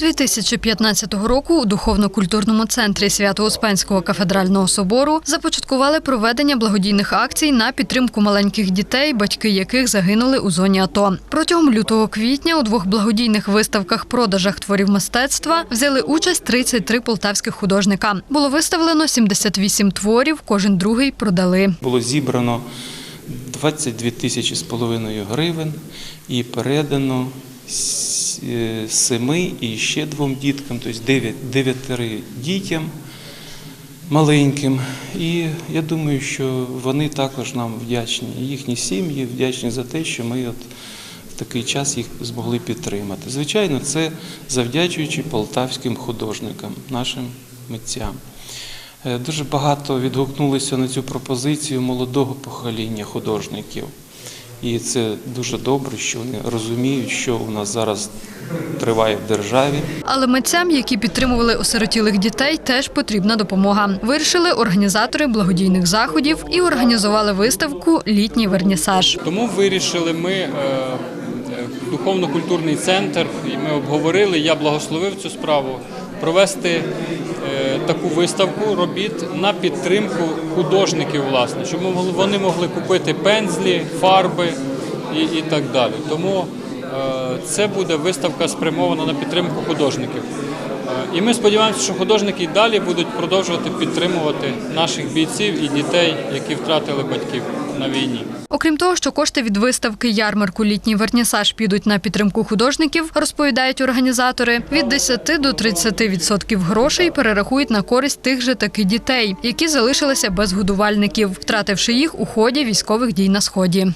2015 року у духовно-культурному центрі Свято-Успенського кафедрального собору започаткували проведення благодійних акцій на підтримку маленьких дітей, батьки яких загинули у зоні АТО. Протягом лютого-квітня у двох благодійних виставках продажах творів мистецтва взяли участь 33 полтавських художника. Було виставлено 78 творів, кожен другий продали. Було зібрано 22 тисячі з половиною гривень і передано семи і ще двом діткам, тобто дев'ятери дітям маленьким. І я думаю, що вони також нам вдячні, їхні сім'ї вдячні за те, що ми от в такий час їх змогли підтримати. Звичайно, це завдячуючи полтавським художникам, нашим митцям. Е, Дуже багато відгукнулися на цю пропозицію молодого покоління художників. І це дуже добре, що вони розуміють, що у нас зараз триває в державі. Але митцям, які підтримували осиротілих дітей, теж потрібна допомога. Вирішили організатори благодійних заходів і організували виставку Літній вернісаж. Тому вирішили ми е, е, духовно-культурний центр, і ми обговорили, я благословив цю справу, провести таку виставку робіт на підтримку художників, власне, щоб вони могли купити пензлі, фарби і, і так далі. Тому е, це буде виставка спрямована на підтримку художників. Е, І ми сподіваємося, що художники й далі будуть продовжувати підтримувати наших бійців і дітей, які втратили батьків на війні. Окрім того, що кошти від виставки ярмарку Літній вернісаж підуть на підтримку художників, розповідають організатори. Від 10 до 30% грошей перерахують на користь тих же таки дітей, які залишилися без годувальників, втративши їх у ході військових дій на сході.